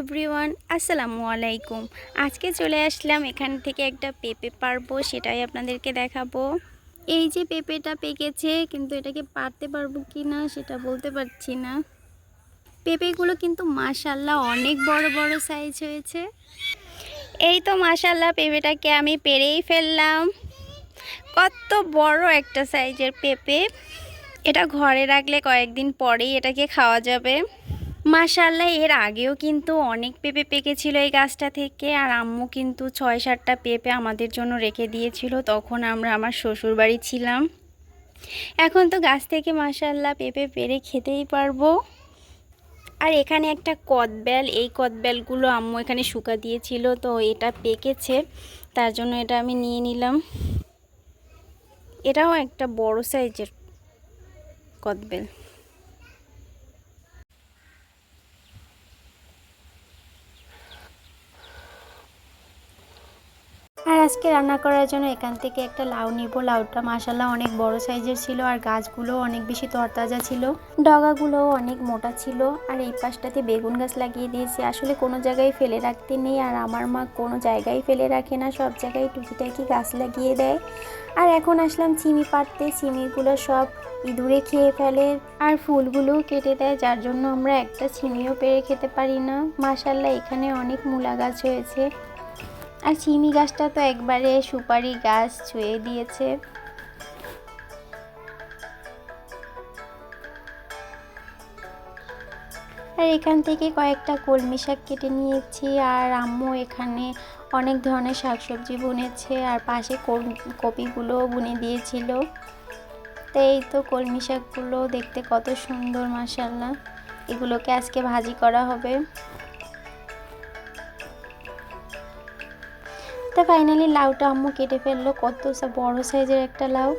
Everyone, আসসালামু আলাইকুম। আজকে চলে আসলাম এখান থেকে একটা পেঁপে পারব, সেটাই আপনাদেরকে দেখাবো। এই যে পেঁপেটা পেকেছে, কিন্তু এটাকে পারতে পারব কি না সেটা বলতে পারছি না। পেঁপেগুলো কিন্তু মাশাল্লাহ অনেক বড় বড় সাইজ হয়েছে। এই তো মাশাল্লাহ পেঁপেটাকে আমি পেরেই ফেললাম। কত বড় একটা সাইজের পেঁপে। এটা ঘরে রাখলে কয়েকদিন পরেই এটাকে খাওয়া যাবে। মাশাল্লাহ এর আগেও কিন্তু অনেক পেঁপে পেকেছিল এই গাছটা থেকে, আর আম্মু কিন্তু ছয় সাতটা পেঁপে আমাদের জন্য রেখে দিয়েছিল, তখন আমরা আমার শ্বশুর বাড়ি ছিলাম। এখন তো গাছ থেকে মাশাল্লাহ পেঁপে পেরে খেতেই পারব। আর এখানে একটা কদবেল, এই কদবেলগুলো আম্মু এখানে শুকা দিয়েছিল, তো এটা পেকেছে, তার জন্য এটা আমি নিয়ে নিলাম। এটাও একটা বড় সাইজের কদবেল। আজকে রান্না করার জন্য এখান থেকে একটা লাউ নিব। লাউটা মাসাল্লাহ অনেক বড় সাইজের ছিল আর গাছগুলো অনেক বেশি তরতাজা ছিল। ডগাগুলোও অনেক মোটা ছিল আর এই পাশটাতে বেগুন গাছ লাগিয়ে দিয়েছি। আসলে কোনো জায়গায় ফেলে রাখতে নেই আর আমার মা কোনো জায়গায় ফেলে রাখে না, সব জায়গায় টুকিটাকি গাছ লাগিয়ে দেয়। আর এখন আসলাম চিমি পাড়তে। চিমিগুলো সব ইঁদুরে খেয়ে ফেলে আর ফুলগুলোও কেটে দেয়, যার জন্য আমরা একটা চিমিও পেরে খেতে পারি না। মাসাল্লাহ এখানে অনেক মূলা গাছ হয়েছে। আর চিমি গাছটা তো একবারে সুপারি গাছ ছুঁয়ে দিয়েছে। আর এখান থেকে কয়েকটা কলমি শাক কেটে নিয়েছি, আর আম্মু এখানে অনেক ধরনের শাকসবজি বুনেছে, আর পাশে কপিগুলোও বুনে দিয়েছিল। তো এই তো কলমি শাকগুলো দেখতে কত সুন্দর মাসাল্লাহ এগুলোকে আজকে ভাজি করা হবে। তো ফাইনালি লাউটা আম্মু কেটে ফেলল। কত বড় সাইজের একটা লাউ।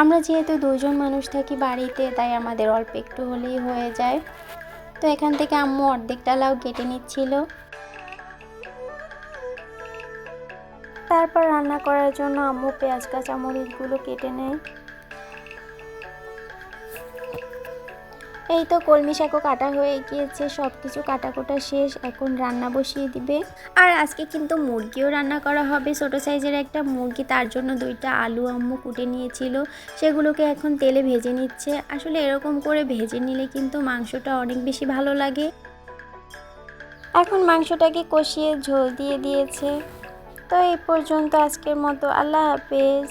আমরা যেহেতু দুজন মানুষ থাকি বাড়িতে, তাই আমাদের অল্প একটু হলেই হয়ে যায়। তো এখান থেকে আম্মু অর্ধেকটা লাউ কেটে নিচ্ছিল। তারপর রান্না করার জন্য আম্মু পেঁয়াজ, কাঁচামরিচগুলো কেটে নেয়। এই তো কলমি শাকও কাটা হয়ে গিয়েছে সব কিছু কাটাকোটা শেষ, এখন রান্না বসিয়ে দিবে। আর আজকে কিন্তু মুরগিও রান্না করা হবে, ছোটো সাইজের একটা মুরগি, তার জন্য দুইটা আলু আম্মু কুটে নিয়েছিল, সেগুলোকে এখন তেলে ভেজে নিচ্ছে। আসলে এরকম করে ভেজে নিলে কিন্তু মাংসটা অনেক বেশি ভালো লাগে। এখন মাংসটাকে কষিয়ে ঝোল দিয়ে দিয়েছে। তো এই পর্যন্ত আজকের মতো, আল্লাহ হাফেজ।